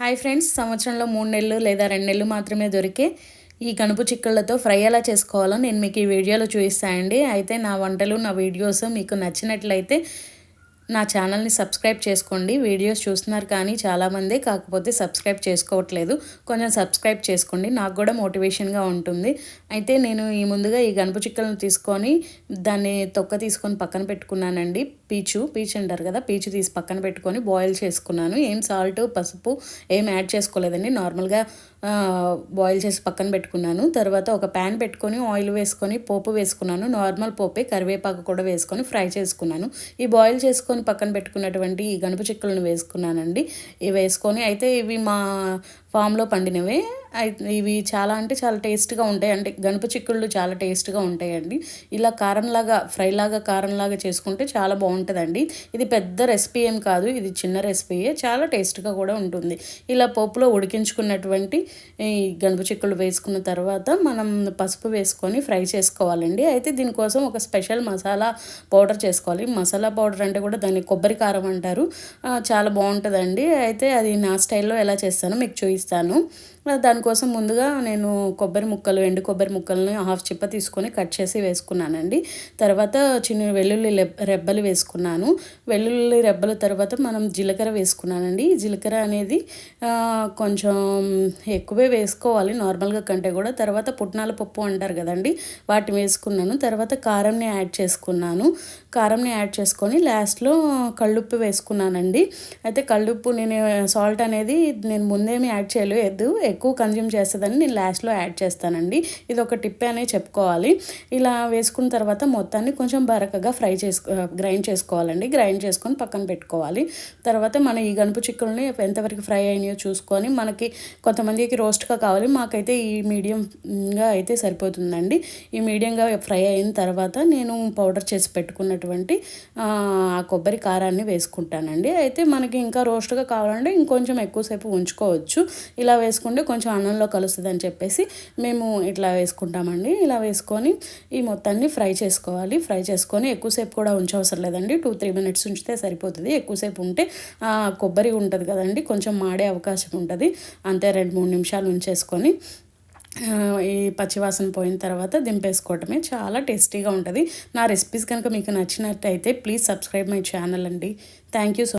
Hi friends సంవత్సరంలో మూడు నెలలు లేదా రెండు నెలలు మాత్రమే దొరికే ఈ కనుపు చిక్కుళ్ళతో ఫ్రై ఎలా చేసుకోవాలో నేను మీకు ఈ వీడియోలో చూపిస్తానండి. అయితే నా వంటలు నా వీడియోస్ మీకు నచ్చినట్లయితే నా ఛానల్ని సబ్స్క్రైబ్ చేసుకోండి. వీడియోస్ చూస్తున్నారు కానీ చాలామంది కాకపోతే సబ్స్క్రైబ్ చేసుకోవట్లేదు. కొంచెం సబ్స్క్రైబ్ చేసుకోండి. నాకు కూడా మోటివేషన్గా ఉంటుంది. అయితే నేను ఈ ముందుగా ఈ గణపు చిక్కలను తీసుకొని దాన్ని తొక్క తీసుకొని పక్కన పెట్టుకున్నానండి. పీచు పీచు అంటారు కదా పీచు తీసి పక్కన పెట్టుకొని బాయిల్ చేసుకున్నాను. ఏం సాల్ట్ పసుపు ఏం యాడ్ చేసుకోలేదండి. నార్మల్గా బాయిల్ చేసి పక్కన పెట్టుకున్నాను. తర్వాత ఒక ప్యాన్ పెట్టుకొని ఆయిల్ వేసుకొని పోపు వేసుకున్నాను. నార్మల్ పోపే కరివేపాకు కూడా వేసుకొని ఫ్రై చేసుకున్నాను. ఈ బాయిల్ చేసుకొని పక్కన పెట్టుకున్నటువంటి ఈ గణప చిక్కలను వేసుకున్నానండి. ఇవి వేసుకొని అయితే ఇవి మా ఫామ్లో పండినవే. ఇవి చాలా అంటే చాలా టేస్ట్గా ఉంటాయి. అంటే గణప చిక్కుళ్ళు చాలా టేస్ట్గా ఉంటాయండి. ఇలా కారంలాగా ఫ్రైలాగా కారంలాగా చేసుకుంటే చాలా బాగుంటుందండి. ఇది పెద్ద రెసిపీ ఏం కాదు. ఇది చిన్న రెసిపీయే. చాలా టేస్ట్గా కూడా ఉంటుంది. ఇలా పోపులో ఉడికించుకున్నటువంటి ఈ గణప చిక్కుళ్ళు వేసుకున్న తర్వాత మనం పసుపు వేసుకొని ఫ్రై చేసుకోవాలండి. అయితే దీనికోసం ఒక స్పెషల్ మసాలా పౌడర్ చేసుకోవాలి. మసాలా పౌడర్ అంటే కూడా దాన్ని కొబ్బరి కారం అంటారు. చాలా బాగుంటుందండి. అయితే అది నా స్టైల్లో ఎలా చేస్తానో మీకు చూపిస్తాను దానికోసం ముందుగా నేను కొబ్బరి ముక్కలు ఎండు కొబ్బరి ముక్కల్ని హాఫ్ చిప్ప తీసుకొని కట్ చేసి వేసుకున్నానండి. తర్వాత చిన్న వెల్లుల్లి రెబ్బలు వేసుకున్నాను. వెల్లుల్లి రెబ్బల తర్వాత మనం జీలకర్ర వేసుకున్నానండి. జీలకర్ర అనేది కొంచెం ఎక్కువే వేసుకోవాలి నార్మల్గా కంటే కూడా. తర్వాత పుట్నాల పప్పు అంటారు కదండి వాటిని వేసుకున్నాను. తర్వాత కారంని యాడ్ చేసుకున్నాను. కారంని యాడ్ చేసుకొని లాస్ట్లో కళ్ళుప్పు వేసుకున్నానండి. అయితే కళ్ళుప్పు నేను సాల్ట్ అనేది నేను ముందేమి యాడ్ చేయలేదు. ఎక్కువ కన్జ్యూమ్ చేస్తుందని నేను లాస్ట్లో యాడ్ చేస్తానండి. ఇది ఒక టిప్ అనే చెప్పుకోవాలి. ఇలా వేసుకున్న తర్వాత మొత్తాన్ని కొంచెం బరకగా ఫ్రై చేసుకో గ్రైండ్ చేసుకోవాలండి. గ్రైండ్ చేసుకొని పక్కన పెట్టుకోవాలి. తర్వాత మన ఈ గనుపు చిక్కుల్ని ఎంతవరకు ఫ్రై అయినాయో చూసుకొని మనకి కొంతమందికి రోస్ట్గా కావాలి. మాకైతే ఈ మీడియంగా అయితే సరిపోతుందండి. ఈ మీడియంగా ఫ్రై అయిన తర్వాత నేను పౌడర్ చేసి పెట్టుకున్నటువంటి ఆ కొబ్బరి కారాన్ని వేసుకుంటానండి. అయితే మనకి ఇంకా రోస్ట్గా కావాలంటే ఇంకొంచెం ఎక్కువసేపు ఉంచుకోవచ్చు. ఇలా వేసుకుంటే కొంచెం అన్నంలో కలుస్తుంది అని చెప్పేసి మేము ఇట్లా వేసుకుంటామండి. ఇలా వేసుకొని ఈ మొత్తాన్ని ఫ్రై చేసుకోవాలి. ఫ్రై చేసుకొని ఎక్కువసేపు కూడా ఉంచవసరం లేదండి. టూ త్రీ మినిట్స్ ఉంచితే సరిపోతుంది. ఎక్కువసేపు ఉంటే కొబ్బరి ఉంటుంది కదండి కొంచెం మాడే అవకాశం ఉంటుంది. అంతే రెండు మూడు నిమిషాలు ఉంచేసుకొని ఈ పచ్చివాసన పోయిన తర్వాత దింపేసుకోవటమే. చాలా టేస్టీగా ఉంటుంది. నా రెసిపీస్ కనుక మీకు నచ్చినట్టయితే ప్లీజ్ సబ్స్క్రైబ్ మై ఛానల్ అండి. Thank you so